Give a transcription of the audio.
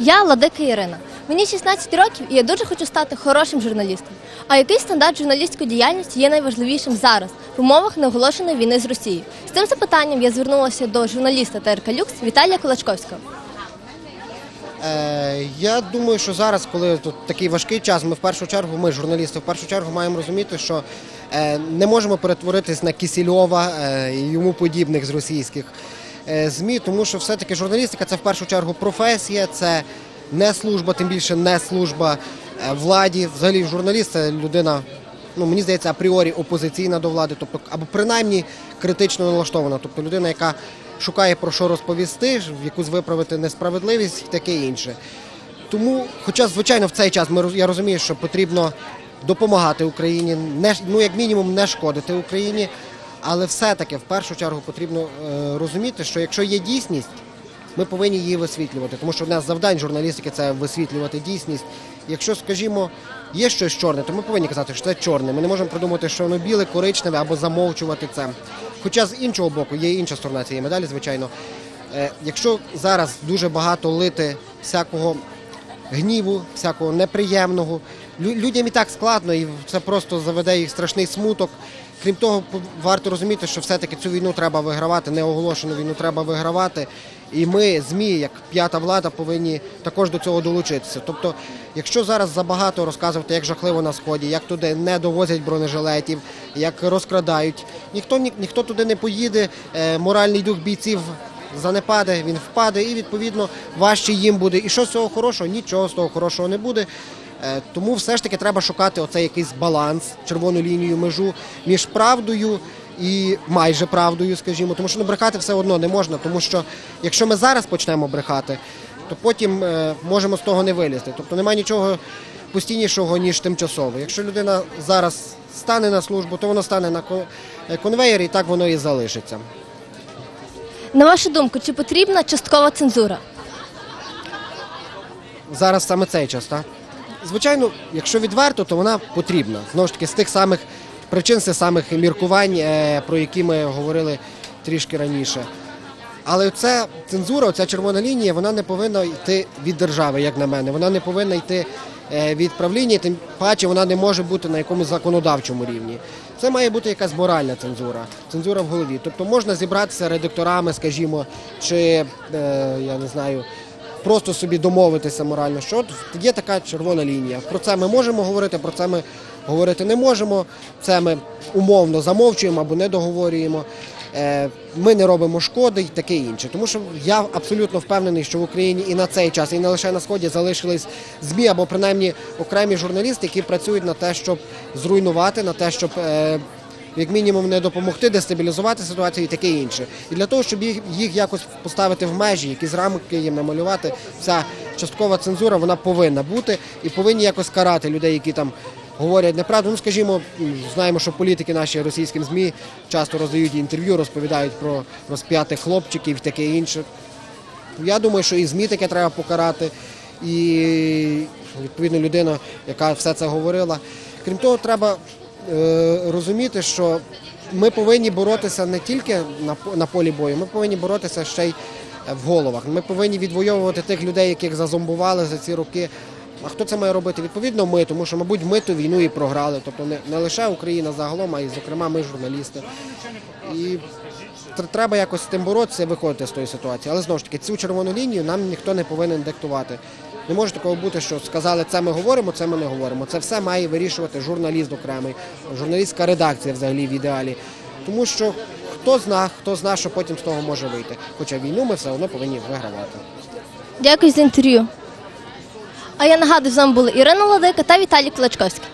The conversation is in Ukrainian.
Я Ладика Ірина. Мені 16 років і я дуже хочу стати хорошим журналістом. А який стандарт журналістської діяльності є найважливішим зараз в умовах неоголошеної війни з Росією? З цим запитанням я звернулася до журналіста ТРК Люкс Віталія Кулачковського. Е, я думаю, що зараз, коли тут такий важкий час, ми в першу чергу, ми журналісти, в першу чергу маємо розуміти, що е, не можемо перетворитись на Кісільова е, і йому подібних з російських ЗМІ, тому що все-таки журналістика це в першу чергу професія, це не служба, тим більше не служба е, владі. Взагалі журналіст це людина. Ну, мені здається, апріорі опозиційна до влади, тобто або принаймні критично налаштована, тобто людина, яка шукає про що розповісти, в якусь виправити несправедливість і таке інше. Тому, хоча, звичайно, в цей час ми я розумію, що потрібно допомагати Україні, не ну як мінімум не шкодити Україні, але все-таки в першу чергу потрібно е, розуміти, що якщо є дійсність, ми повинні її висвітлювати, тому що одне з завдань журналістики це висвітлювати дійсність. Якщо, скажімо, є щось чорне, то ми повинні казати, що це чорне. Ми не можемо придумати, що воно біле, коричневе або замовчувати це. Хоча з іншого боку є інша сторона цієї медалі, звичайно. Е, Якщо зараз дуже багато лити всякого гніву, всякого неприємного, людям і так складно, і це просто заведе їх страшний смуток. Крім того, варто розуміти, що все-таки цю війну треба вигравати, неоголошену війну треба вигравати. І ми, ЗМІ, як п'ята влада, повинні також до цього долучитися. Тобто, якщо зараз забагато розказувати, як жахливо на сході, як туди не довозять бронежилетів, як розкрадають, ніхто ні- ніхто туди не поїде. е, Моральний дух бійців занепаде, він впаде, і відповідно важче їм буде. І що з цього хорошого? Нічого з того хорошого не буде. Е, Тому все ж таки треба шукати оцей якийсь баланс, червону лінію, межу між правдою і майже правдою, скажімо, тому що ну, брехати все одно не можна, тому що якщо ми зараз почнемо брехати, то потім е, можемо з того не вилізти. Тобто немає нічого постійнішого, ніж тимчасово. Якщо людина зараз стане на службу, то вона стане на е, і так воно і залишиться. На вашу думку, чи потрібна часткова цензура? зараз саме цей час, так? Звичайно, якщо відверто, то вона потрібна. Знову ж таки, з тих самих причин, з тих самих міркувань, е, про які ми говорили трішки раніше. Але ця цензура, ця червона лінія, вона не повинна йти від держави, як на мене. Вона не повинна йти е, від правління, тим паче вона не може бути на якомусь законодавчому рівні. Це має бути якась моральна цензура, цензура в голові. Тобто можна зібратися редакторами, скажімо, чи е, я не знаю, просто собі домовитися морально, що є така червона лінія. Про це ми можемо говорити, про це ми говорити не можемо. Це ми умовно замовчуємо або не договорюємо. Е, Ми не робимо шкоди і таке інше. Тому що я абсолютно впевнений, що в Україні і на цей час, і не лише на сході залишились ЗМІ або принаймні окремі журналісти, які працюють на те, щоб зруйнувати, на те, щоб е, як мінімум не допомогти дестабілізувати ситуацію і таке інше. І для того, щоб їх, їх якось поставити в межі, якісь рамки їм намалювати, ця часткова цензура вона повинна бути і повинні якось карати людей, які там говорять неправду. Ну, скажімо, знаємо, що політики наші російським ЗМІ часто роздають інтерв'ю, розповідають про розп'ятих хлопчиків і таке інше. Я думаю, що і ЗМІ таке треба покарати, і відповідно людина, яка все це говорила. Крім того, треба розуміти, що ми повинні боротися не тільки на, по- на полі бою, ми повинні боротися ще й в головах. Ми повинні відвоювати тих людей, яких зазомбували за ці роки. А хто це має робити? Відповідно, ми, тому що, мабуть, ми ту війну і програли. Тобто не, не лише Україна загалом, а й, зокрема, ми журналісти. І треба якось з тим боротися виходити з тої ситуації. Але знову ж таки, цю червону лінію нам ніхто не повинен диктувати. Не може такого бути, що сказали, це ми говоримо, це ми не говоримо. Це все має вирішувати журналіст окремий, журналістська редакція взагалі в ідеалі. Тому що хто зна, хто зна, що потім з того може вийти. Хоча війну ми все одно повинні вигравати. Дякую за інтерв'ю. А я нагадую, з вами були Ірина Ладика та Віталій Кулачковський.